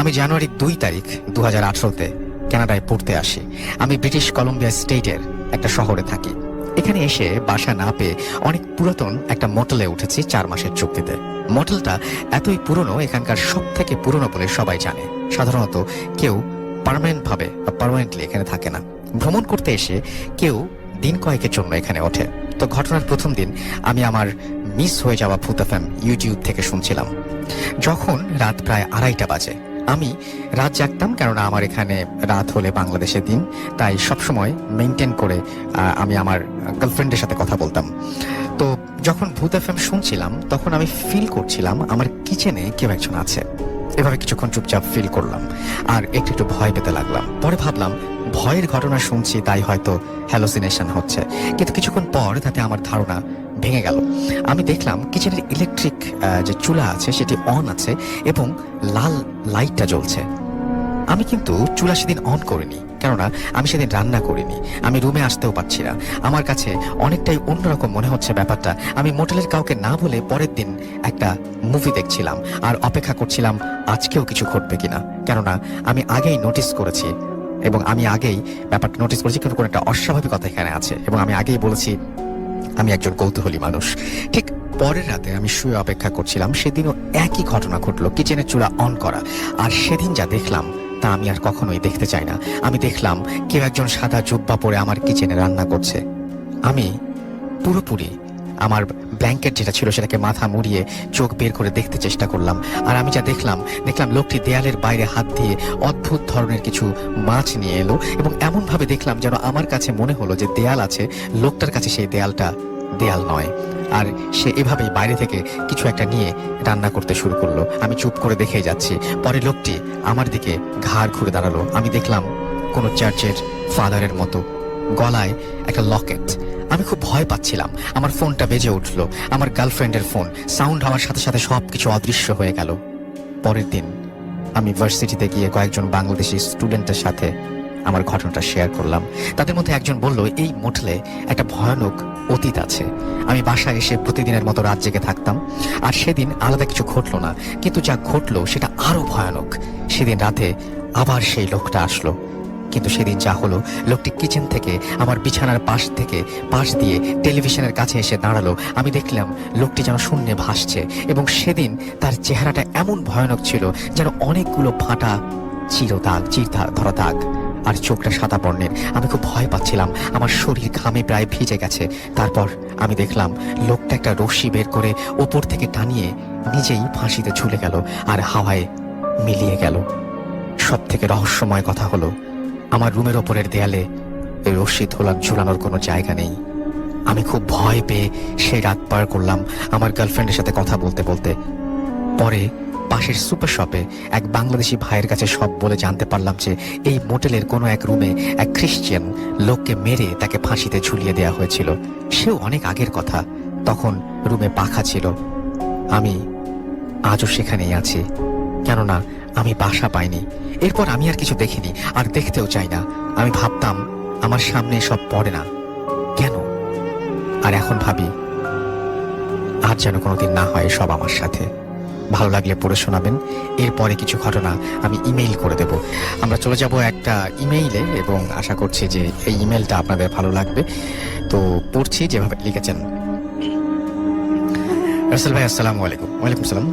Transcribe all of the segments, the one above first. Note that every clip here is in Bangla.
আমি জানুয়ারির দুই তারিখ দু হাজার আঠারোতে কানাডায় পড়তে আসি। আমি ব্রিটিশ কলম্বিয়া স্টেটের একটা শহরে থাকি। এখানে এসে বাসা না পেয়ে অনেক পুরাতন একটা মোটেলে উঠেছি চার মাসের চুক্তিতে। মোটেলটা এতই পুরনো, এখানকার সব থেকে পুরনো বলে সবাই জানে। সাধারণত কেউ পার্মানেন্ট ভাবে বা পার্মানেন্টলি এখানে থাকে না। ভ্রমণ করতে এসে কেউ দিন কয়েকের জন্য এখানে ওঠে। তো ঘটনার প্রথম দিন আমি আমার মিস হয়ে যাওয়া ভূত এফএম ইউটিউব থেকে শুনছিলাম। যখন রাত প্রায় আড়াইটা বাজে আমি রাত জাগতাম কেননা আমার এখানে রাত হলে বাংলাদেশের দিন। তাই সবসময় মেনটেন করে আমি আমার গার্লফ্রেন্ডের সাথে কথা বলতাম। তো যখন ভূত এফ শুনছিলাম, তখন আমি ফিল করছিলাম আমার কিচেনে কেউ একজন আছে। এভাবে কিছুক্ষণ চুপচাপ ফিল করলাম। আর একটু একটু ভয় পেতে লাগলাম। পরে ভাবলাম, ভয়ের ঘটনা শুনছি, তাই হয়তো হ্যালোসিনেশন হচ্ছে। কিন্তু কিছুক্ষণ পর তাতে আমার ধারণা ভেঙে গেল। আমি দেখলাম কিচেনের ইলেকট্রিক যে চুলা আছে সেটি অন আছে এবং লাল লাইটটা জ্বলছে। আমি কিন্তু চুলা সেদিন অন করিনি, কেননা আমি সেদিন রান্না করিনি। আমি রুমে আসতেও পারছি না। আমার কাছে অনেকটাই অন্যরকম মনে হচ্ছে ব্যাপারটা। আমি মোটেলের কাউকে না বলে পরের দিন একটা মুভি দেখছিলাম, আর অপেক্ষা করছিলাম আজকেও কিছু ঘটবে কিনা। কেননা আমি আগেই নোটিস করেছি, এবং আমি আগেই ব্যাপারটা নোটিস করেছি কিন্তু কোনো একটা অস্বাভাবিকতা এখানে আছে, এবং আমি আগেই বলেছি আমি একজন কৌতূহলী মানুষ। ঠিক পরের রাতে আমি শুয়ে অপেক্ষা করছিলাম, সেদিনও একই ঘটনা ঘটলো, কিচেনের চূড়া অন করা। আর সেদিন যা দেখলাম, তা আমি আর কখনোই দেখতে চাই না। আমি দেখলাম, কেউ একজন সাদা জুব্বা পরে আমার কিচেনে রান্না করছে। আমি পুরোপুরি আমার ব্ল্যাঙ্কেট যেটা ছিল সেটাকে মাথা মুড়িয়ে চোখ বের করে দেখতে চেষ্টা করলাম। আর আমি যা দেখলাম দেখলাম লোকটি দেয়ালের বাইরে হাত দিয়ে অদ্ভুত ধরনের কিছু মাছ নিয়ে এলো এবং এমনভাবে দেখলাম যেন আমার কাছে মনে হলো যে দেয়াল আছে, লোকটার কাছে সেই দেয়ালটা দেয়াল নয়। আর সে এভাবেই বাইরে থেকে কিছু একটা নিয়ে রান্না করতে শুরু করল। আমি চুপ করে দেখেই যাচ্ছি। পরে লোকটি আমার দিকে ঘাড় ঘুরে দাঁড়াল। আমি দেখলাম কোনো চার্চের ফাদারের মতো গলায় একটা লকেট আমি খুব ভয় পাচ্ছিলাম। আমার ফোনটা বেজে উঠল। আমার গার্লফ্রেন্ডের ফোন। সাউন্ড হওয়ার সাথে সাথে সবকিছু অদৃশ্য হয়ে গেল। পরের দিন, আমি ভার্সিটিতে গিয়ে কয়েকজন বাংলাদেশি স্টুডেন্টের সাথে আমার ঘটনাটা শেয়ার করলাম। তাদের মধ্যে একজন বলল, এই মোটলে একটা ভয়ানক অতীত আছে। আমি বাসায় এসে প্রতিদিনের মতো রাত জেগে থাকতাম। আর সেদিন আলাদা কিছু ঘটলো না। কিন্তু যা ঘটলো সেটা আরও ভয়ানক। সেদিন রাতে আবার সেই লোকটা আসলো। কিন্তু সেদিন যা হলো, লোকটি কিচেন থেকে, আমার বিছানার পাশ থেকে, পাশ দিয়ে টেলিভিশনের কাছে এসে দাঁড়াল। আমি দেখলাম লোকটি যেন শূন্যে ভাসছে এবং সেদিন তার চেহারাটা এমন ভয়ানক ছিল যেন অনেকগুলো ফাটা চির দাগ, চির ধরা দাগ আর চোখটা সাদা বর্ণের। আমি খুব ভয় পাচ্ছিলাম। আমার শরীর ঘামে প্রায় ভিজে গেছে। তারপর আমি দেখলাম লোকটা একটা রশ্মি বের করে ওপর থেকে টানিয়ে নিজেই ফাঁসিতে ঝুলে গেল আর হাওয়ায় মিলিয়ে গেল। সব থেকে রহস্যময় কথা হলো আমার রুমের ওপরের দেয়ালে রশ্মি ধোলা ঝুলানোর কোনো জায়গা নেই। আমি খুব ভয় পেয়ে সেই রাত পার করলাম আমার গার্লফ্রেন্ডের সাথে কথা বলতে বলতে। পরে পাশের সুপার শপে এক বাংলাদেশি ভাইয়ের কাছে সব বলে জানতে পারলাম যে এই মোটেলের কোনো এক রুমে এক খ্রিশ্চিয়ান লোককে মেরে তাকে ফাঁসিতে ঝুলিয়ে দেওয়া হয়েছিল। সেও অনেক আগের কথা। তখন রুমে পাখা ছিল। আমি আজও সেখানেই আছি। কেননা আমি বাসা পাইনি। এরপর আমি আর কিছু দেখিনি, আর দেখতেও চাই না। আমি ভাবতাম, আমার সামনে সব পড়ে না। কেন? আর এখন ভাবি, আর যেন কোনোদিন না হয় সব আমার সাথে। ভালো লাগলে পড়ে শোনাবেন, এরপরে কিছু ঘটনা আমি ইমেইল করে দেব। আমরা চলে যাব একটা ইমেইলে, এবং আশা করছি যে এই ইমেলটা আপনাদের ভালো লাগবে। তো পড়ছি যেভাবে লিখেছেন। রাসেল ভাই, আসসালামু আলাইকুম। ওয়ালাইকুম সালাম।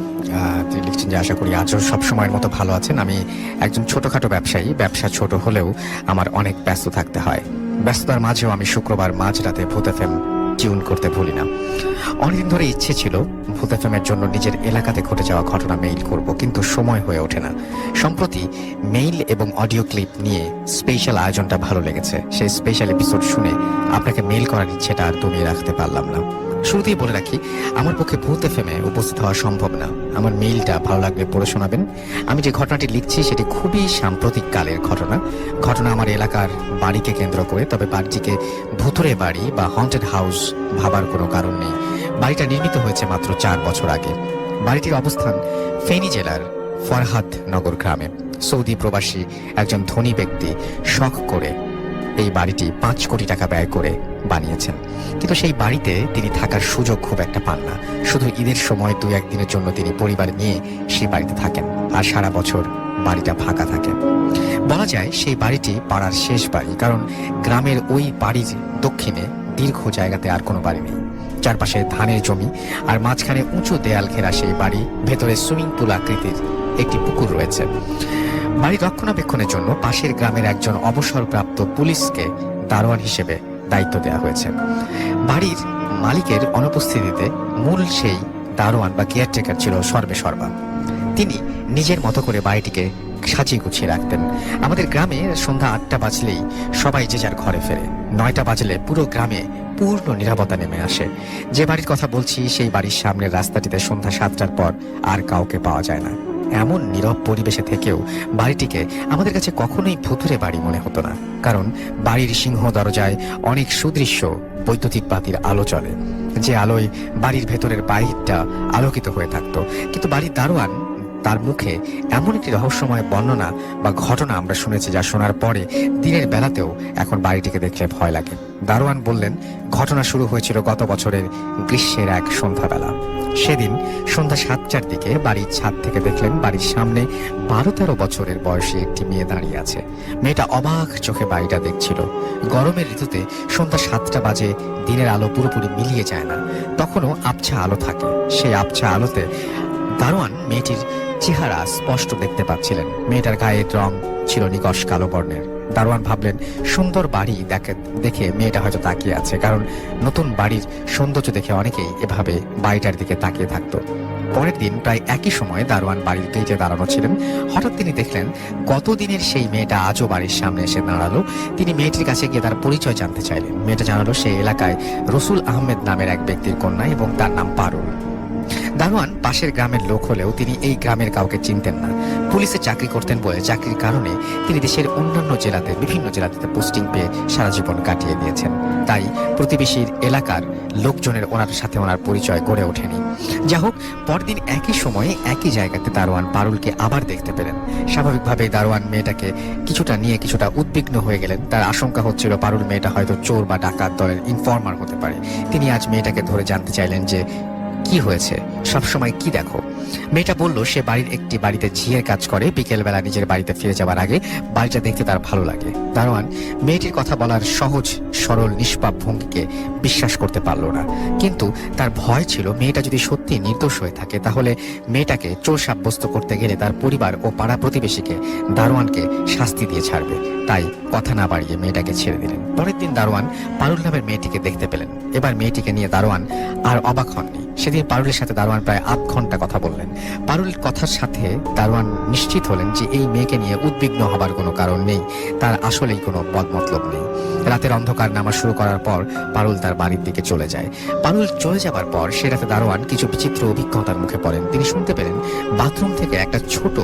তিনি লিখছেন যে আশা করি আজও সব সময়ের মতো ভালো আছেন। আমি একজন ছোটখাটো ব্যবসায়ী। ব্যবসা ছোট হলেও আমার অনেক ব্যস্ত থাকতে হয়। ব্যস্ততার মাঝেও আমি শুক্রবার মাঝরাতে ভূত এফএম টিউন করতে ভুলি না। অনেকদিন ধরে ইচ্ছে ছিল ভূত এফএম এর জন্য নিজের এলাকাতে ঘটে যাওয়া ঘটনা মেইল করব, কিন্তু সময় হয়ে ওঠে না। সম্প্রতি মেইল এবং অডিও ক্লিপ নিয়ে স্পেশাল আয়োজনটা ভালো লেগেছে। সেই স্পেশাল এপিসোড শুনে আপনাকে মেইল করার ইচ্ছেটা আর দমিয়ে রাখতে পারলাম না। শুরুতেই বলে রাখি, আমার পক্ষে ভূত এফএম এ উপস্থিত হওয়া সম্ভব না। আমার মেইলটা ভালো লাগলে পড়ে শোনাবেন। আমি যে ঘটনাটি লিখছি, সেটি খুবই সাম্প্রতিক কালের ঘটনা। ঘটনা আমার এলাকার বাড়িকে কেন্দ্র করে, তবে বাড়িটিকে ভুতুরে বাড়ি বা হন্টেড হাউস ভাবার কোনো কারণ নেই। বাড়িটা নির্মিত হয়েছে মাত্র চার বছর আগে। বাড়িটির অবস্থান ফেনী জেলার ফরহাদ নগর গ্রামে। সৌদি প্রবাসী একজন ধনী ব্যক্তি শখ করে এই বাড়িটি পাঁচ কোটি টাকা ব্যয় করে বানিয়েছেন। কিন্তু সেই বাড়িতে তিনি থাকার সুযোগ খুব একটা পান না। শুধু ঈদের সময় দু একদিনের জন্য তিনি পরিবার নিয়ে সেই বাড়িতে থাকেন আর সারা বছর বাড়িটা ফাঁকা থাকে। বলা যায় সেই বাড়িটি পাড়ার শেষ বাড়ি, কারণ গ্রামের ওই বাড়ির দক্ষিণে দীর্ঘ জায়গাতে আর কোনো বাড়ি নেই। চারপাশে ধানের জমি আর মাঝখানে উঁচু দেয়াল ঘেরা সেই বাড়ি, ভেতরে সুইমিং পুল আকৃতির একটি পুকুর রয়েছে। বাড়ি রক্ষণাবেক্ষণের জন্য পাশের গ্রামের একজন অবসরপ্রাপ্ত পুলিশকে দারোয়ান হিসেবে দায়িত্ব দেওয়া হয়েছে। বাড়ির মালিকের অনুপস্থিতিতে মূল সেই দারোয়ান বা কেয়ারটেকার ছিল সর্বে সর্বা। তিনি নিজের মতো করে বাড়িটিকে সাজিয়ে গুছিয়ে রাখতেন। আমাদের গ্রামে সন্ধ্যা আটটা বাজলেই সবাই যে যার ঘরে ফেরে। নয়টা বাজলে পুরো গ্রামে পূর্ণ নিরাপত্তা নেমে আসে। যে বাড়ির কথা বলছি, সেই বাড়ির সামনের রাস্তাটিতে সন্ধ্যা সাতটার পর আর কাউকে পাওয়া যায় না। এমন নীরব পরিবেশে থেকেও বাড়িটিকে আমাদের কাছে কখনোই ভুতুরে বাড়ি মনে হতো না। কারণ বাড়ির সিংহ দরজায় অনেক সুদৃশ্য বৈদ্যুতিক বাতির আলো চলে। যে আলোয় বাড়ির ভেতরের বাহিরটা আলোকিত হয়ে থাকতো, কিন্তু বাড়ির দারোয়ান তার মুখে এমন একটি রহস্যময় বর্ণনা বা ঘটনা আমরা শুনেছি যা শোনার পরে দিনের বেলাতেও এখন বাড়িটিকে দেখলে ভয় লাগে। দারোয়ান বললেন, ঘটনা শুরু হয়েছিল গত বছরের গ্রীষ্মের এক সন্ধ্যাবেলা। সেদিন সন্ধ্যা সাতটার দিকে বাড়ির ছাদ থেকে দেখলেন বাড়ির সামনে বারো তেরো বছরের বয়সী একটি মেয়ে দাঁড়িয়ে আছে। মেয়েটা অবাক চোখে বাড়িটা দেখছিল। গরমের ঋতুতে সন্ধ্যা সাতটা বাজে দিনের আলো পুরোপুরি মিলিয়ে যায় না। তখনও আবছা আলো থাকে। সেই আবছা আলোতে দারোয়ান মেয়েটির চেহারা স্পষ্ট দেখতে পাচ্ছিলেন। মেয়েটার গায়ের রং ছিল নিকশ কালো বর্ণের। দারোয়ান ভাবলেন, সুন্দর বাড়ি দেখে দেখে মেয়েটা হয়তো তাকিয়ে আছে, কারণ নতুন বাড়ির সৌন্দর্য দেখে অনেকেই এভাবে বাড়িটার দিকে তাকিয়ে থাকতো। পরের দিন প্রায় একই সময় দারোয়ান বাড়ির গেটে দাঁড়ানো ছিলেন। হঠাৎ তিনি দেখলেন কতদিনের সেই মেয়েটা আজও বাড়ির সামনে এসে দাঁড়াল। তিনি মেয়েটির কাছে গিয়ে তার পরিচয় জানতে চাইলেন। মেয়েটা জানালো সেই এলাকায় রসুল আহমেদ নামের এক ব্যক্তির কন্যা এবং তার নাম পারুল। দারোয়ান পাশের গ্রামের লোক হলেও তিনি এই গ্রামের কাউকে চিনতেন না। পুলিশে চাকরি করতেন বলে চাকরির কারণে তিনি দেশের অন্যান্য জেলাতে, বিভিন্ন জেলাতে পোস্টিং পেয়ে সারা জীবন কাটিয়ে দিয়েছেন। তাই প্রতিবেশীর এলাকার লোকজনের ওনার সাথে ওনার পরিচয় গড়ে ওঠেনি। যা হোক, পরদিন একই সময়ে একই জায়গাতে দারোয়ান পারুলকে আবার দেখতে পেলেন। স্বাভাবিকভাবে দারোয়ান মেয়েটাকে কিছুটা নিয়ে কিছুটা উদ্বিগ্ন হয়ে গেলেন। তার আশঙ্কা হচ্ছিল পারুল মেয়েটা হয়তো চোর বা ডাকাত দলের ইনফর্মার হতে পারে। তিনি আজ মেয়েটাকে ধরে জানতে চাইলেন যে, কি হয়েছে? সবসময় কি দেখো? মেয়েটা বলল, সে বাড়ির একটি বাড়িতে ঝিয়ের কাজ করে, বিকেলবেলা নিজের বাড়িতে ফিরে যাওয়ার আগে বাড়িটা দেখতে তার ভালো লাগে। দারোয়ান, মেয়েটির কথা বলার সহজ, সরল, নিষ্পাপ ভঙ্গিকে বিশ্বাস করতে পারল না। কিন্তু তার ভয় ছিল, মেয়েটা যদি সত্যি নির্দোষ হয়ে থাকে, তাহলে মেয়েটাকে চোর সাব্যস্ত করতে গেলে তার পরিবার ও পাড়া প্রতিবেশীকে দারোয়ানকে শাস্তি দিয়ে ছাড়বে। তাই কথা না বাড়িয়ে মেয়েটাকে ছেড়ে দিলেন। পরের দিন দারোয়ান পারুল নামের মেয়েটিকে দেখতে পেলেন। এবার মেয়েটিকে নিয়ে দারোয়ান আর অবাক হননি। সেদিন পারুলের সাথে দারোয়ান প্রায় আধ ঘণ্টা কথা বললেন। পারুল কথার সাথে দারোয়ান নিশ্চিত হলেন যে এই মেয়েকে নিয়ে উদ্বিগ্ন হবার কোনো কারণ নেই। তার আসলেই কোনো বদমতলব নেই। রাতের অন্ধকার নামা শুরু করার পর পারুল তার বাড়ির দিকে চলে যায়। পারুল চলে যাবার পর সে রাতে দারোয়ান কিছু বিচিত্র অভিজ্ঞতার মুখে পড়েন। তিনি শুনতে পেলেন বাথরুম থেকে একটা ছোট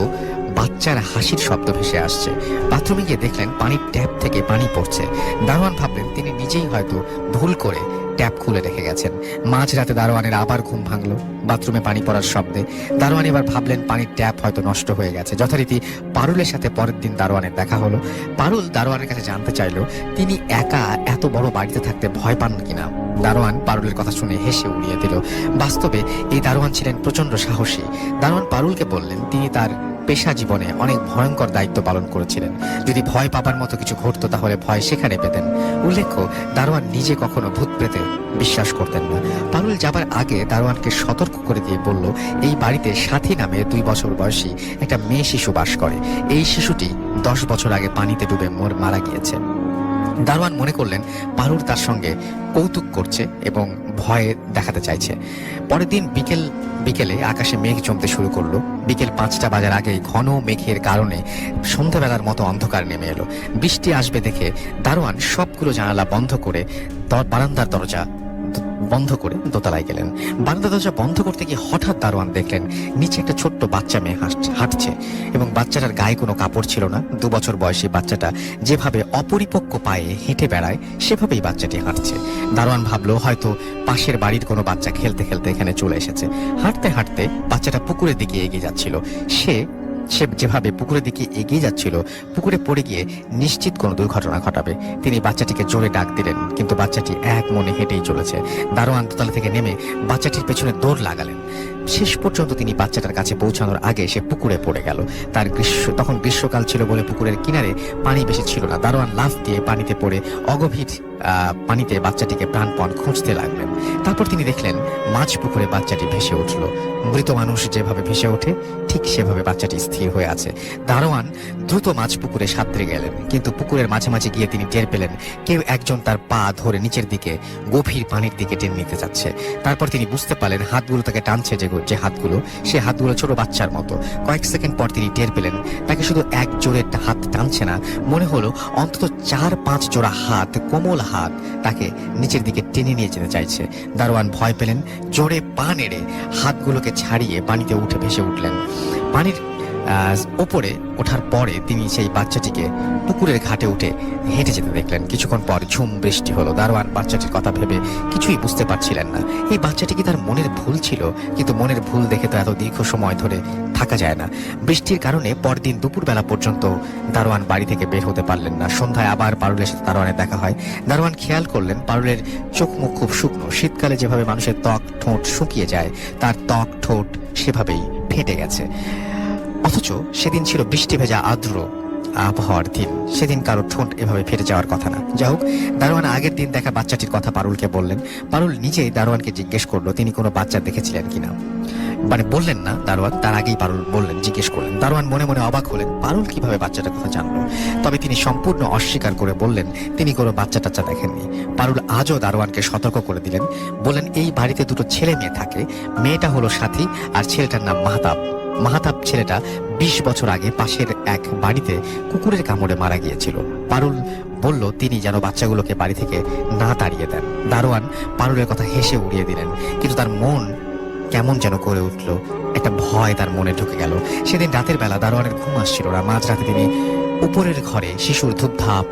বাচ্চার হাসির শব্দ ভেসে আসছে। বাথরুমে গিয়ে দেখলেন পানির ট্যাপ থেকে পানি পড়ছে। দারোয়ান ভাবলেন তিনি নিজেই হয়তো ভুল করে ট্যাপ খুলে রেখে গেছেন। মাঝরাতে দারোয়ানের আবার ঘুম ভাঙলো বাথরুমে পানি পড়ার শব্দে। দারোয়ান এবার ভাবলেন পানির ট্যাপ হয়তো নষ্ট হয়ে গেছে। যথারীতি পারুলের সাথে পরের দিন দারোয়ানের দেখা হলো। পারুল দারোয়ানের কাছে জানতে চাইলো, তিনি একা এত বড় বাড়িতে থাকতে ভয় পান কিনা? দারোয়ান পারুলের কথা শুনে হেসে উড়িয়ে দিল। বাস্তবে এই দারোয়ান ছিলেন প্রচণ্ড সাহসী। দারোয়ান পারুলকে বললেন, তিনি তার পেশা জীবনে অনেক ভয়ঙ্কর দায়িত্ব পালন করেছিলেন। যদি ভয় পাবার মতো কিছু ঘটতো তাহলে ভয় সেখানে পেতেন। উল্লেখ্য, দারোয়ান নিজে কখনো ভূত প্রেতে বিশ্বাস করতেন না। পারুল যাবার আগে দারোয়ানকে সতর্ক করে দিয়ে বলল, এই বাড়িতে সাথী নামে দুই বছর বয়সী একটা মেয়ে শিশু বাস করে। এই শিশুটি দশ বছর আগে পানিতে ডুবে মোর, মারা গিয়েছে। দারোয়ান মনে করলেন পারুর তার সঙ্গে কৌতুক করছে এবং ভয়ে দেখাতে চাইছে। পরের দিন বিকেল, বিকেলে আকাশে মেঘ জমতে শুরু করল। বিকেল পাঁচটা বাজার আগে ঘন মেঘের কারণে সন্ধ্যাবেলার মতো অন্ধকার নেমে এলো। বৃষ্টি আসবে দেখে দারোয়ান সবগুলো জানালা বন্ধ করে বারান্দার দরজা বন্ধ করে দোতলায় গেলেন। বারান্দা দরজা বন্ধ করতে গিয়ে হঠাৎ দারোয়ান দেখলেন, নিচে একটা ছোট্ট বাচ্চা মেয়ে হাঁট- হাঁটছে এবং বাচ্চাটার গায়ে কোনো কাপড় ছিল না। দু বছর বয়সী বাচ্চাটা যেভাবে অপরিপক্ক পায়ে হেঁটে বেড়ায়, সেভাবেই বাচ্চাটি হাঁটছে। দারোয়ান ভাবলো, হয়তো পাশের বাড়ির কোনো বাচ্চা খেলতে খেলতে এখানে চলে এসেছে। হাঁটতে হাঁটতে বাচ্চাটা পুকুরের দিকে এগিয়ে যাচ্ছিল। সে সে যেভাবে পুকুরের দিকে এগিয়ে যাচ্ছিল, পুকুরে পড়ে গিয়ে নিশ্চিত কোনো দুর্ঘটনা ঘটাবে। তিনি বাচ্চাটিকে জোরে ডাক দিলেন, কিন্তু বাচ্চাটি এক মনে হেঁটেই চলেছে। দারোয়ান দোতলা থেকে নেমে বাচ্চাটির পেছনে দৌড় লাগালেন। শেষ পর্যন্ত তিনি বাচ্চাটার কাছে পৌঁছানোর আগে সে পুকুরে পড়ে গেল। তার গ্রীষ্ম, তখন গ্রীষ্মকাল ছিল বলে পুকুরের কিনারে পানি বেশি ছিল না। দারোয়ান লাফ দিয়ে পানিতে পড়ে অগভীর পানিতে বাচ্চাটিকে প্রাণপণ খুঁজতে লাগলেন। তারপর তিনি দেখলেন মাছ পুকুরে বাচ্চাটি ভেসে উঠল। মৃত মানুষ যেভাবে ভেসে ওঠে, ঠিক সেভাবে বাচ্চাটি স্থির হয়ে আছে। দারোয়ান দ্রুত মাছ পুকুরে সাঁতরে গেলেন, কিন্তু পুকুরের মাঝামাঝি গিয়ে তিনি টের পেলেন, কেউ একজন তার পা ধরে নিচের দিকে, গভীর পানির দিকে টেনে নিতে যাচ্ছে। তারপর তিনি বুঝতে পারলেন, হাতগুলো তাকে টানছে যে যে হাতগুলো, সে হাতগুলো ছোট বাচ্চার মতো। কয়েক সেকেন্ড পর তিনি টের পেলেন, তাকে শুধু এক জোরে হাত টানছে না, মনে হলো অন্তত চার পাঁচ জোড়া হাত কোমল হাত তাকে নিচের দিকে টেনে নিয়ে যেতে চাইছে। দারোয়ান ভয় পেলেন, জোরে পা নেড়ে হাতগুলোকে ছাড়িয়ে পানিতে উঠে ভেসে উঠলেন। পানির ওপরে ওঠার পরে তিনি সেই বাচ্চাটিকে পুকুরের ঘাটে উঠে হেঁটে যেতে দেখলেন। কিছুক্ষণ পর ঝুম বৃষ্টি হলো। দারোয়ান বাচ্চাটির কথা ভেবে কিছুই বুঝতে পারছিলেন না। এই বাচ্চাটি কি তার মনের ভুল ছিল? কিন্তু মনের ভুল দেখে তো এত দীর্ঘ সময় ধরে থাকা যায় না। বৃষ্টির কারণে পরদিন দুপুরবেলা পর্যন্ত দারোয়ান বাড়ি থেকে বের হতে পারলেন না। সন্ধ্যায় আবার পারুলের সাথে দারোয়ানের দেখা হয়। দারোয়ান খেয়াল করলেন, পারুলের চোখ মুখ খুব শুকনো। শীতকালে যেভাবে মানুষের ত্বক ঠোঁট শুকিয়ে যায়, তার ত্বক ঠোঁট সেভাবেই ফেটে গেছে। অথচ সেদিন ছিল বৃষ্টি ভেজা আর্দ্র আবহাওয়ার দিন। সেদিন কারও ঠোঁট এভাবে ফেটে যাওয়ার কথা না। যাই হোক, দারোয়ান আগের দিন দেখা বাচ্চাটির কথা পারুলকে বললেন। পারুল নিজেই দারোয়ানকে জিজ্ঞেস করল, তিনি কোনো বাচ্চা দেখেছিলেন কিনা। মানে বললেন না দারোয়ান, তার আগেই পারুল বললেন, জিজ্ঞেস করলেন। দারোয়ান মনে মনে অবাক হলেন, পারুল কীভাবে বাচ্চাটার কথা জানলো? তবে তিনি সম্পূর্ণ অস্বীকার করে বললেন, তিনি কোনো বাচ্চা টাচ্চা দেখেননি। পারুল আজও দারোয়ানকে সতর্ক করে দিলেন। বললেন, এই বাড়িতে দুটো ছেলে মেয়ে থাকে। মেয়েটা হলো সাথী আর ছেলেটার নাম মাহতাব। মাহাতাব ছেলেটা বিশ বছর আগে পাশের এক বাড়িতে কুকুরের কামড়ে মারা গিয়েছিল। পারুল বলল, তিনি যেন বাচ্চাগুলোকে বাড়ি থেকে না তাড়িয়ে দেন। দারোয়ান পারুলের কথা হেসে উড়িয়ে দিলেন। কিন্তু তার মন কেমন যেন করে উঠল। একটা ভয় তার মনে ঢুকে গেল। সেদিন রাতের বেলা দারোয়ানের ঘুম আসছিল না। মাঝরাতে তিনি উপরের ঘরে শিশুর ধূপধাপ,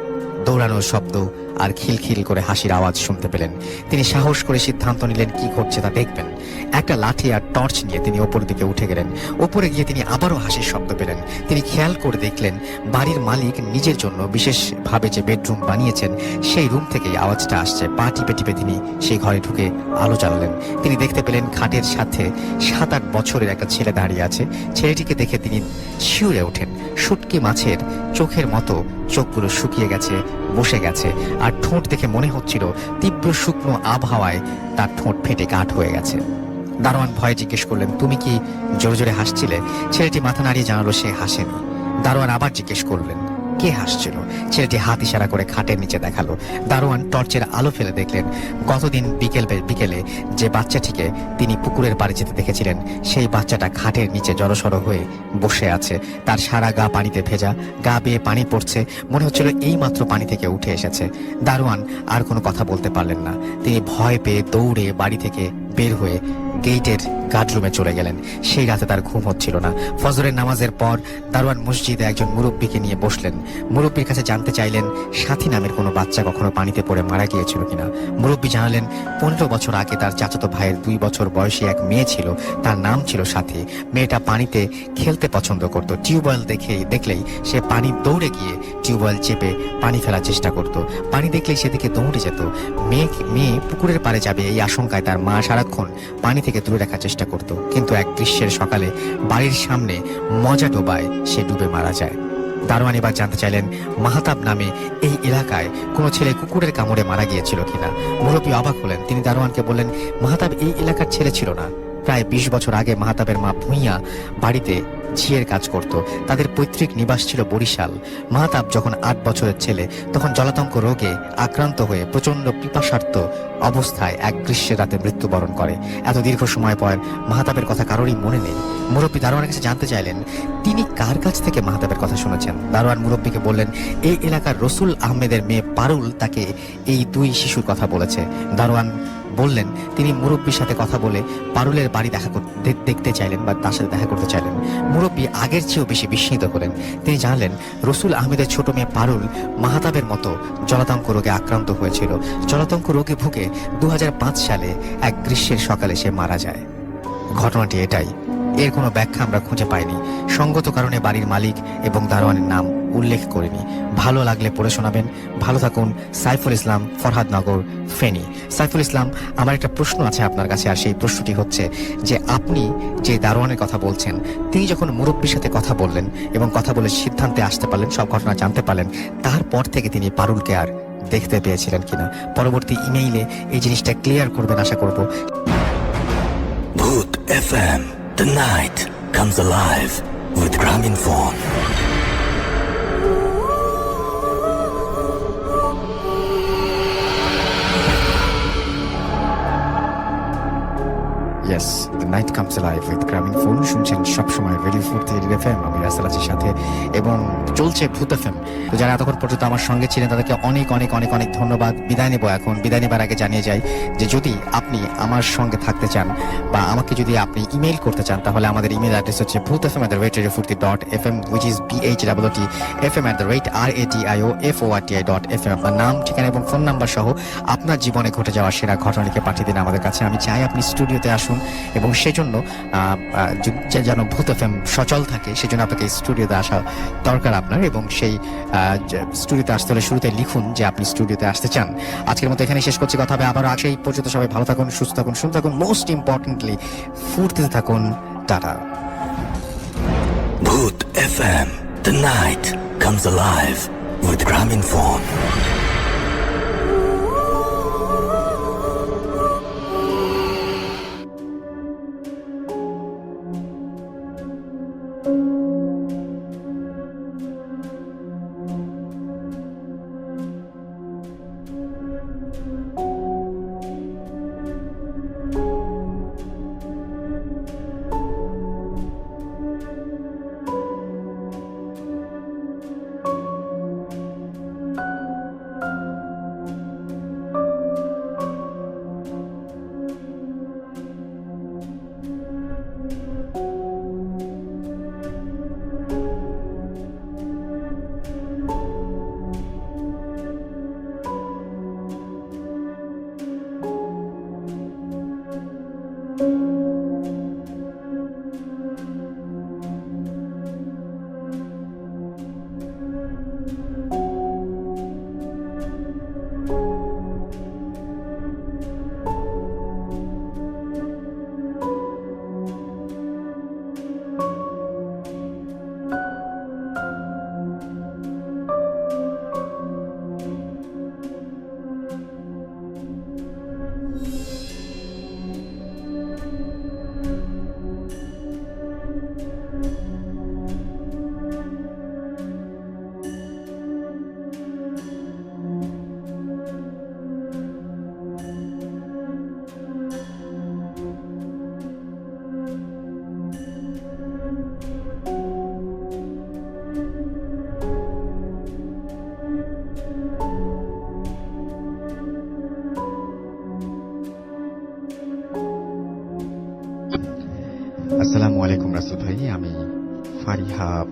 দৌড়ানোর শব্দ আর খিলখিল করে হাসির আওয়াজ শুনতে পেলেন। তিনি সাহস করে সিদ্ধান্ত নিলেন কি ঘটছে তা দেখবেন। একটা লাঠি আর টর্চ নিয়ে তিনি ওপর দিকে উঠে গেলেন। ওপরে গিয়ে তিনি আবারও হাসির শব্দ পেলেন। তিনি খেয়াল করে দেখলেন, বাড়ির মালিক নিজের জন্য বিশেষভাবে যে বেডরুম বানিয়েছেন, সেই রুম থেকেই আওয়াজটা আসছে। পা টিপে টিপে তিনি সেই ঘরে ঢুকে আলো জ্বালালেন। তিনি দেখতে পেলেন খাটের সাথে সাত আট বছরের একটা ছেলে দাঁড়িয়ে আছে। ছেলেটিকে দেখে তিনি শিউরে ওঠেন। শুটকি মাছের চোখের মতো চোখগুলো শুকিয়ে গেছে, বসে গেছে। আর ঠোঁট দেখে মনে হচ্ছিল তীব্র শুকনো আবহাওয়ায় তার ঠোঁট ফেটে কাঠ হয়ে গেছে। দারোয়ান ভয়ে জিজ্ঞেস করলেন, তুমি কি জোরে জোরে হাসছিলে? ছেলেটি মাথা নাড়িয়ে জানালো, সে হাসেনি। দারোয়ান আবার জিজ্ঞেস করলেন কে হাসছিল? ছেলেটি হাত ইশারা করে খাটের নিচে দেখাল। দারোয়ান টর্চের আলো ফেলে দেখলেন, গতদিন বিকেল বিকেলে যে বাচ্চাটিকে তিনি পুকুরের পাড়ে যেতে দেখেছিলেন, সেই বাচ্চাটা খাটের নিচে জড়সড় হয়ে বসে আছে। তার সারা গা পানিতে ভেজা, গা বেয়ে পানি পড়ছে, মনে হচ্ছিল এই মাত্র পানি থেকে উঠে এসেছে। দারোয়ান আর কোনো কথা বলতে পারলেন না। তিনি ভয় পেয়ে দৌড়ে বাড়ি থেকে বের হয়ে গেইটের গার্ডরুমে চলে গেলেন। সেই রাতে তার ঘুম হচ্ছিল না। ফজরের নামাজের পর দারোয়ান মসজিদে একজন মুরব্বীকে নিয়ে বসলেন। মুরব্বীর কাছে জানতে চাইলেন, সাথী নামের কোনো বাচ্চা কখনো পানিতে পড়ে মারা গিয়েছিল কিনা? মুরব্বী জানালেন, পনেরো বছর আগে তার চাচাতো ভাইয়ের দুই বছর বয়সী এক মেয়ে ছিল। তার নাম ছিল সাথী। মেয়েটা পানিতে খেলতে পছন্দ করত। টিউবওয়েল দেখে, দেখলেই সে পানি দৌড়ে গিয়ে টিউবওয়েল চেপে পানি ফেলার চেষ্টা করত। পানি দেখলেই সেদিকে দৌড়ে যেত। মেয়ে মেয়ে পুকুরের পাড়ে যাবে এই আশঙ্কায় তার মা সারাক্ষণ পানি থেকে দূরে রাখার চেষ্টা করত। কিন্তু এক গ্রীষ্মের সকালে বাড়ির সামনে মজা ডোবায় সে ডুবে মারা যায়। দারোয়ান এবার জানতে চাইলেন, মাহাতাব নামে এই এলাকায় কোনো ছেলে কুকুরের কামড়ে মারা গিয়েছিল কিনা? মুরব্বী অবাক হলেন। তিনি দারোয়ানকে বললেন, মাহাতাব এই এলাকার ছেলে ছিল না। প্রায় বিশ বছর আগে মাহাতাবের মা ভুঁইয়া বাড়িতে ঝিয়ের কাজ করত। তাদের পৈতৃক নিবাস ছিল বরিশাল। মাহাতাব যখন আট বছরের ছেলে, তখন জলাতঙ্ক রোগে আক্রান্ত হয়ে প্রচণ্ড পিপাসার্থ অবস্থায় এক গ্রীষ্মের রাতে মৃত্যুবরণ করে। এত দীর্ঘ সময় পর মাহাতাবের কথা কারোরই মনে নেই। মুরব্বী দারোয়ানের কাছে জানতে চাইলেন, তিনি কার কাছ থেকে মাহাতাবের কথা শুনেছেন? দারোয়ান মুরব্বীকে বললেন, এই এলাকার রসুল আহমেদের মেয়ে পারুল তাকে এই দুই শিশুর কথা বলেছে। দারোয়ান বললেন, তিনি মুরব্বীর সাথে কথা বলে পারুলের বাড়ি দেখা দেখতে চাইলেন বা তার সাথে দেখা করতে চাইলেন। মুরব্বী আগের চেয়েও বেশি বিস্মিত হলেন। তিনি জানলেন, রসুল আহমেদের ছোট মেয়ে পারুল মাহাতাবের মতো জলাতঙ্ক রোগে আক্রান্ত হয়েছিল। জলাতঙ্ক রোগে ভুগে দু হাজার পাঁচ সালে এক গ্রীষ্মের সকালে সে মারা যায়। ঘটনাটি এটাই। এর কোনো ব্যাখ্যা আমরা খুঁজে পাইনি। সঙ্গত কারণে বাড়ির মালিক এবং দারোয়ানের নাম উল্লেখ করিনি। ভালো লাগলে পড়ে শোনাবেন। ভালো থাকুন। সাইফুল ইসলাম ফরহাদনগর ফেনী। সাইফুল ইসলাম, আমার একটা প্রশ্ন আছে আপনার কাছে, আর সেই প্রশ্নটি হচ্ছে যে আপনি যে দারোয়ানের কথা বলছেন, তিনি যখন মুরব্বীর সাথে কথা বললেন এবং কথা বলে সিদ্ধান্তে আসতে পারলেন, সব ঘটনা জানতে পারলেন, তারপর থেকে তিনি পারুলকে আর দেখতে পেয়েছিলেন কিনা? পরবর্তী ইমেইলে এই জিনিসটা ক্লিয়ার করবেন আশা করব। Boot FM. The night comes alive with Gramin Yes. The night comes live with Grameen phone শুনছেন সবসময় ভেরি ফুর্তি এফ এম আমি রাসেল আছির সাথে, এবং চলছে ভূত এফ তো যারা এতক্ষণ পর্যন্ত আমার সঙ্গে ছিলেন, তাদেরকে অনেক অনেক অনেক অনেক ধন্যবাদ। বিদায় নেব এখন। বিদায় নেবার আগে জানিয়ে যাই যে যদি আপনি আমার সঙ্গে থাকতে চান বা আমাকে যদি আপনি ইমেল করতে চান, তাহলে আমাদের ইমেল অ্যাড্রেস হচ্ছে Bhoot F M at the rate radio Foorti dot F M which is B H F M at the rate R A T I O F O R T I dot F M আপনার নাম, ঠিকানা এবং ফোন নাম্বার সহ আপনার জীবনে ঘটে যাওয়া সেরা ঘটনাকে পাঠিয়ে দিন আমাদের কাছে। আমি চাই আপনি স্টুডিওতে আসুন এবং সেজন্য আহ, আহ, যে- যে যেন ভূত এফএম সচল থাকে সেজন্য আপনাকে স্টুডিওতে আসা দরকার আপনার এবং সেই স্টুডিওতে আসতে হলে শুরুতে লিখুন যে আপনি স্টুডিওতে আসতে চান আজকের মতো এখানে শেষ করছি কথা হবে আবার সেই পর্যন্ত সবাই ভালো থাকুন সুস্থ থাকুন সুস্থ থাকুন মোস্ট ইম্পর্টেন্টলি ফুর্তিতে থাকুন tata Boot FM. The night comes alive with Gramin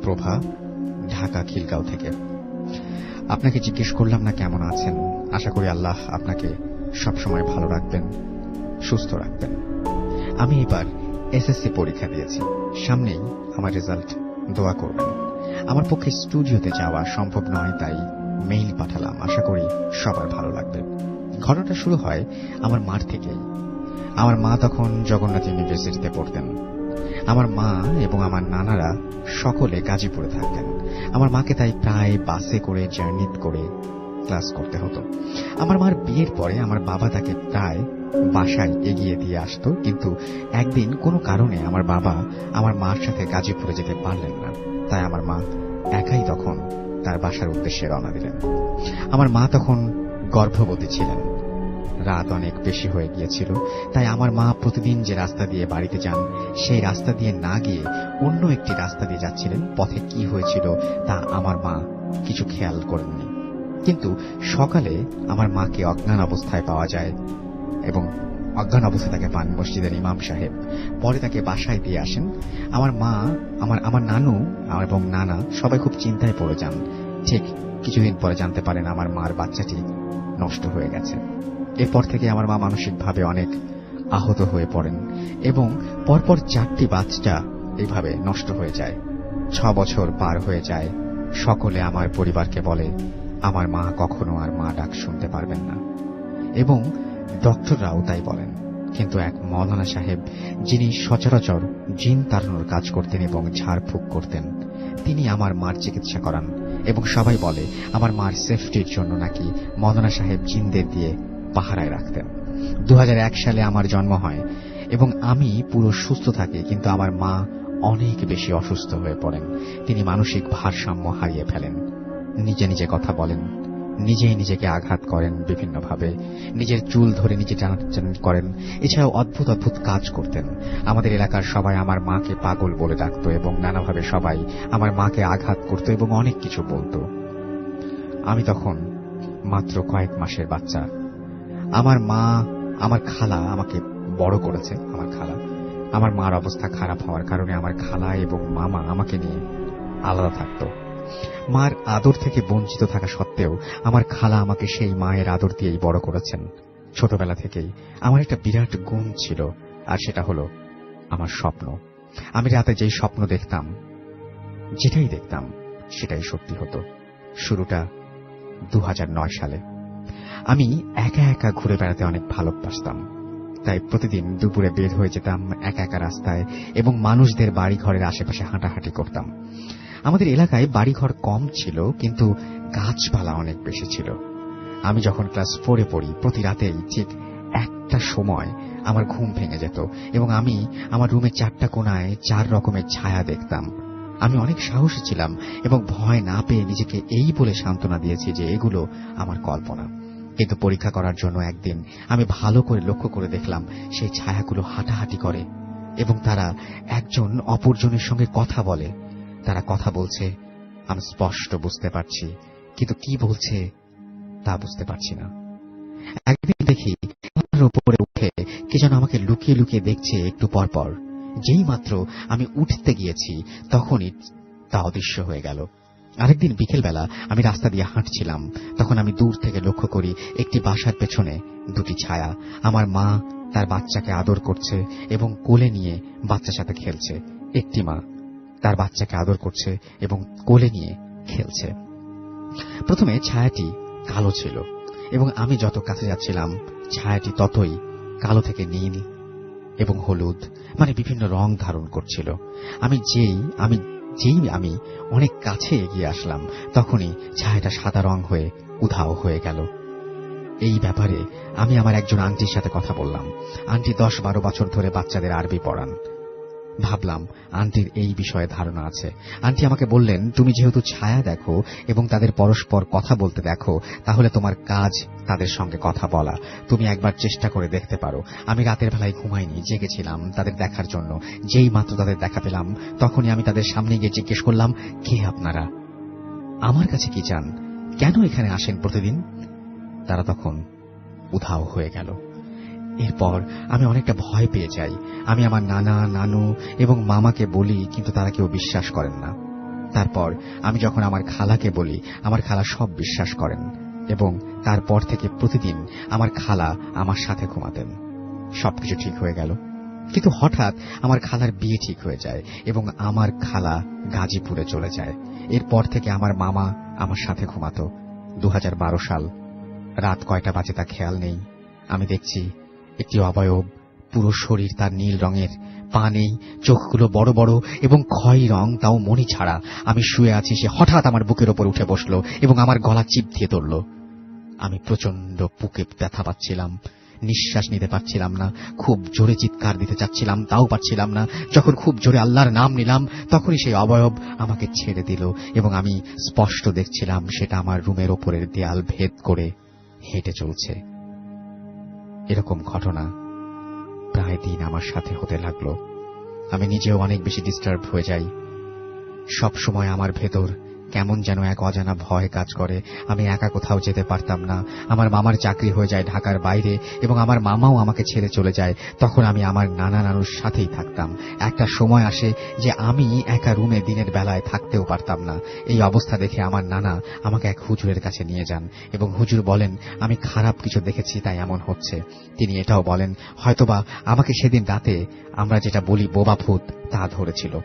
Prabha, Dhaka, Khilgaon থেকে। আপনাকে জিজ্ঞেস করলাম না কেমন আছেন। আশা করি আল্লাহ আপনাকে সবসময় ভালো রাখবেন, সুস্থ রাখবেন। আমি এবার এসএসসি পরীক্ষা দিয়েছি। সামনেই আমার রেজাল্ট। দোয়া করবেন। আমার পক্ষে স্টুডিওতে যাওয়া সম্ভব নয়, তাই মেইল পাঠালাম। আশা করি সবার ভালো লাগবে। ঘটনাটা শুরু হয় আমার মার থেকেই। আমার মা তখন জগন্নাথ ইউনিভার্সিটিতে পড়তেন। আমার মা এবং আমার নানারা সকলে গাজীপুরে থাকতেন। আমার মাকে তাই প্রায় বাসে করে জার্নি করে ক্লাস করতে হতো। আমার মার বিয়ের পরে আমার বাবা তাকে প্রায় বাসায় এগিয়ে দিয়ে আসতো, কিন্তু একদিন কোনো কারণে আমার বাবা আমার মার সাথে গাজীপুরে যেতে পারলেন না। তাই আমার মা একাই তখন তার বাসার উদ্দেশ্যে রওনা দিলেন। আমার মা তখন গর্ভবতী ছিলেন। রাত অনেক বেশি হয়ে গিয়েছিল, তাই আমার মা প্রতিদিন যে রাস্তা দিয়ে বাড়িতে যান, সেই রাস্তা দিয়ে না গিয়ে অন্য একটি রাস্তা দিয়ে যাচ্ছিলেন, পথে কি হয়েছিল তা আমার মা কিছু খেয়াল করেননি। কিন্তু সকালে আমার মাকে অজ্ঞান অবস্থায় পাওয়া যায় এবং অজ্ঞান অবস্থায় তাকে পান মসজিদের ইমাম সাহেব। পরে তাকে বাসায় দিয়ে আসেন। আমার মা, আমার আমার নানু এবং নানা সবাই খুব চিন্তায় পড়ে যান। ঠিক কিছুদিন পরে জানতে পারেন আমার মার বাচ্চাটি নষ্ট হয়ে গেছে। এরপর থেকে আমার মা মানসিকভাবে অনেক আহত হয়ে পড়েন এবং পরপর চারটি বাচ্চা এইভাবে নষ্ট হয়ে যায়। ছ বছর পার হয়ে যায়। সকলে আমার পরিবারকে বলে, আমার মা কখনো আর মা ডাক শুনতে পারবেন না। এবং ডক্টররাও তাই বলেন। কিন্তু এক মৌলানা সাহেব, যিনি সচরাচর জিন তাড়ানোর কাজ করতেন এবং ঝাড়ফুঁক করতেন, তিনি আমার মার চিকিৎসা করান এবং সবাই বলে, আমার মার সেফটির জন্য নাকি মৌলানা সাহেব জিনদের দিয়ে পাহারায় রাখতেন। দু হাজার এক সালে আমার জন্ম হয় এবং আমি পুরো সুস্থ থাকি, কিন্তু আমার মা অনেক বেশি অসুস্থ হয়ে পড়েন। তিনি মানসিক ভারসাম্য হারিয়ে ফেলেন। নিজে নিজে কথা বলেন, নিজেই নিজেকে আঘাত করেন বিভিন্নভাবে, নিজের চুল ধরে নিজে টানাটানি করেন, এছাড়াও অদ্ভুত অদ্ভুত কাজ করতেন। আমাদের এলাকার সবাই আমার মাকে পাগল বলে ডাকত এবং নানাভাবে সবাই আমার মাকে আঘাত করত এবং অনেক কিছু বলতো। আমি তখন মাত্র কয়েক মাসের বাচ্চা। আমার মা, আমার খালা আমাকে বড় করেছে, আমার খালা। আমার মার অবস্থা খারাপ হওয়ার কারণে আমার খালা এবং মামা আমাকে নিয়ে আলাদা থাকতো। মার আদর থেকে বঞ্চিত থাকা সত্ত্বেও আমার খালা আমাকে সেই মায়ের আদর দিয়েই বড় করেছেন। ছোটবেলা থেকেই আমার একটা বিরাট গুণ ছিল, আর সেটা হলো আমার স্বপ্ন। আমি রাতে যেই স্বপ্ন দেখতাম, যেটাই দেখতাম, সেটাই সত্যি হতো। শুরুটা দু হাজার নয় সালে। আমি একা একা ঘুরে বেড়াতে অনেক ভালোবাসতাম। তাই প্রতিদিন দুপুরে বের হয়ে যেতাম একা একা রাস্তায় এবং মানুষদের বাড়ি ঘরের আশেপাশে হাঁটাহাঁটি করতাম। আমাদের এলাকায় বাড়িঘর কম ছিল, কিন্তু গাছপালা অনেক বেশি ছিল। আমি যখন ক্লাস ফোরে পড়ি, প্রতি রাতেই ঠিক একটা সময় আমার ঘুম ভেঙে যেত এবং আমি আমার রুমে চারটা কোনায় চার রকমের ছায়া দেখতাম। আমি অনেক সাহসী ছিলাম এবং ভয় না পেয়ে নিজেকে এই বলে সান্ত্বনা দিয়েছি যে এগুলো আমার কল্পনা। কিন্তু পরীক্ষা করার জন্য একদিন আমি ভালো করে লক্ষ্য করে দেখলাম সেই ছায়াগুলো হাঁটাহাঁটি করে এবং তারা একজন অপরজনের সঙ্গে কথা বলে। তারা কথা বলছে, আমি স্পষ্ট বুঝতে পারছি, কিন্তু কি বলছে তা বুঝতে পারছি না। একদিন দেখি উপরে উঠে কে যেন আমাকে লুকিয়ে লুকিয়ে দেখছে একটু পর পর। যেই মাত্র আমি উঠতে গিয়েছি, তখনই তা অদৃশ্য হয়ে গেল। আরেকদিন বিকেলবেলা আমি রাস্তা দিয়ে হাঁটছিলাম। তখন আমি দূর থেকে লক্ষ্য করি একটি বাসার পেছনে দুটি ছায়া। আমার মা তার বাচ্চাকে আদর করছে এবং কোলে নিয়ে বাচ্চার সাথে খেলছে। একটি মা তার বাচ্চাকে আদর করছে এবং কোলে নিয়ে খেলছে। প্রথমে ছায়াটি কালো ছিল এবং আমি যত কাছে যাচ্ছিলাম, ছায়াটি ততই কালো থেকে নীল এবং হলুদ মানে বিভিন্ন রং ধারণ করছিল। আমি যেই, আমি যেই আমি অনেক কাছে এগিয়ে আসলাম, তখনই ছায়াটা সাদা রং হয়ে উধাও হয়ে গেল। এই ব্যাপারে আমি আমার একজন আন্টির সাথে কথা বললাম। আন্টি দশ বারো বছর ধরে বাচ্চাদের আরবি পড়ান। ভাবলাম, আন্টির এই বিষয়ে ধারণা আছে। আন্টি আমাকে বললেন, তুমি যেহেতু ছায়া দেখো এবং তাদের পরস্পর কথা বলতে দেখো, তাহলে তোমার কাজ তাদের সঙ্গে কথা বলা। তুমি একবার চেষ্টা করে দেখতে পারো। আমি রাতের বেলায় ঘুমাইনি, জেগেছিলাম তাদের দেখার জন্য। যেই মাত্র তাদের দেখা পেলাম, তখনই আমি তাদের সামনে গিয়ে জিজ্ঞেস করলাম, কে আপনারা? আমার কাছে কি চান? কেন এখানে আসেন প্রতিদিন? তারা তখন উধাও হয়ে গেল। এরপর আমি অনেকটা ভয় পেয়ে যাই। আমি আমার নানা, নানু এবং মামাকে বলি, কিন্তু তারা কেউ বিশ্বাস করেন না। তারপর আমি যখন আমার খালাকে বলি, আমার খালা সব বিশ্বাস করেন এবং তারপর থেকে প্রতিদিন আমার খালা আমার সাথে ঘুমাতেন। সবকিছু ঠিক হয়ে গেল। কিন্তু হঠাৎ আমার খালার বিয়ে ঠিক হয়ে যায় এবং আমার খালা গাজীপুরে চলে যায়। এরপর থেকে আমার মামা আমার সাথে ঘুমাতো। দু হাজার বারো সাল রাত কয়টা বাজে তা খেয়াল নেই। আমি দেখছি একটি অবয়ব। পুরো শরীর তার নীল রঙের। পা নেই, চোখগুলো বড় বড় এবং ক্ষয় রং তাও মনি ছাড়া। আমি শুয়ে আছি, সে হঠাৎ আমার বুকের ওপর উঠে বসল এবং আমার গলা চিপ দিয়ে ধরল। আমি প্রচণ্ড বুকে ব্যথা পাচ্ছিলাম। নিঃশ্বাস নিতে পারছিলাম না। খুব জোরে চিৎকার দিতে চাচ্ছিলাম, তাও পারছিলাম না। যখন খুব জোরে আল্লাহর নাম নিলাম, তখনই সেই অবয়ব আমাকে ছেড়ে দিল এবং আমি স্পষ্ট দেখছিলাম সেটা আমার রুমের ওপরের দেয়াল ভেদ করে হেঁটে চলছে। এরকম ঘটনা প্রায় দিন আমার সাথে হতে লাগল। আমি নিজেও অনেক বেশি ডিস্টার্ব হয়ে যাই। সব সময় আমার ভেতর কেমন যেন এক অজানা ভয় কাজ করে। আমি একা কোথাও যেতে পারতাম না। আমার মামার চাকরি হয়ে যায় ঢাকার বাইরে এবং আমার মামাও আমাকে ছেড়ে চলে যায়। তখন আমি আমার নানা নানুর সাথেই থাকতাম। একটা সময় আসে যে আমি একা রুমে দিনের বেলায় থাকতেও পারতাম না। এই অবস্থা দেখে আমার নানা আমাকে এক হুজুরের কাছে নিয়ে যান এবং হুজুর বলেন, আমি খারাপ কিছু দেখেছি, তাই এমন হচ্ছে। তিনি এটাও বলেন, হয়তোবা আমাকে সেদিন রাতে আমরা যেটা বলি বোবা ভূত, তা ধরেছিল।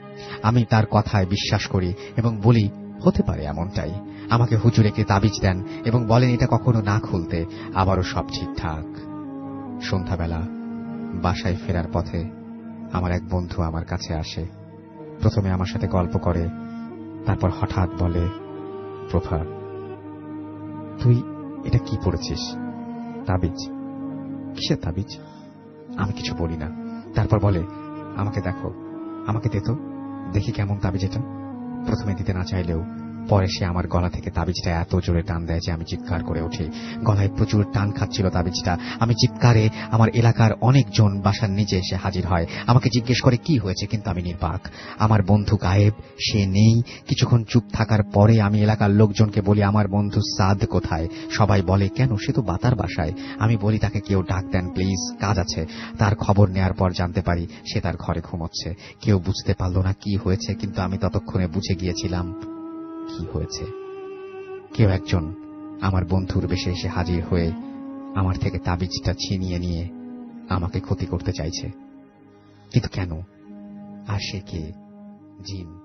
আমি তার কথায় বিশ্বাস করি এবং বলি হতে পারে এমনটাই। আমাকে হুজুর একটি তাবিজ দেন এবং বলেন, এটা কখনো না খুলতে, আবারও সব ঠিকঠাক। সন্ধ্যাবেলা বাসায় ফেরার পথে আমার এক বন্ধু আমার কাছে আসে। প্রথমে আমার সাথে গল্প করে, তারপর হঠাৎ বলে, প্রভা, তুই এটা কি পড়েছিস? তাবিজ? কিসের তাবিজ? আমি কিছু বলি না। তারপর বলে, আমাকে দেখো, আমাকে দে তো, দেখি কেমন তাবিজ এটা। প্রথমে দিতে না চাইলেও পরে সে আমার গলা থেকে তাবিজটা এত জোরে টান দেয় যে আমি চিৎকার করে উঠি। গলায় প্রচুর টান খাচ্ছিল তাবিজটা। আমি চিৎকারে আমার এলাকার অনেকজন বাসার নিচে এসে হাজির হয়। আমাকে জিজ্ঞেস করে, কি হয়েছে? কিন্তু আমি নির্বাক। আমার বন্ধু গায়েব, সে নেই। কিছুক্ষণ চুপ থাকার পরে আমি এলাকার লোকজনকে বলি, আমার বন্ধু সাদ কোথায়? সবাই বলে, কেন? সে তো বাতার বাসায়। আমি বলি, তাকে কেউ ডাক দেন, প্লিজ, কাজ আছে। তার খবর নেয়ার পর জানতে পারি সে তার ঘরে ঘুমোচ্ছে। কেউ বুঝতে পারল না কি হয়েছে, কিন্তু আমি ততক্ষণে বুঝে গিয়েছিলাম কি হয়েছে? কেউ একজন আমার বন্ধুর বেশে এসে হাজির হয়ে আমার থেকে তাবিজটা ছিনিয়ে নিয়ে আমাকে ক্ষতি করতে চাইছে। কিন্তু কেন? আর সে কে? জিন।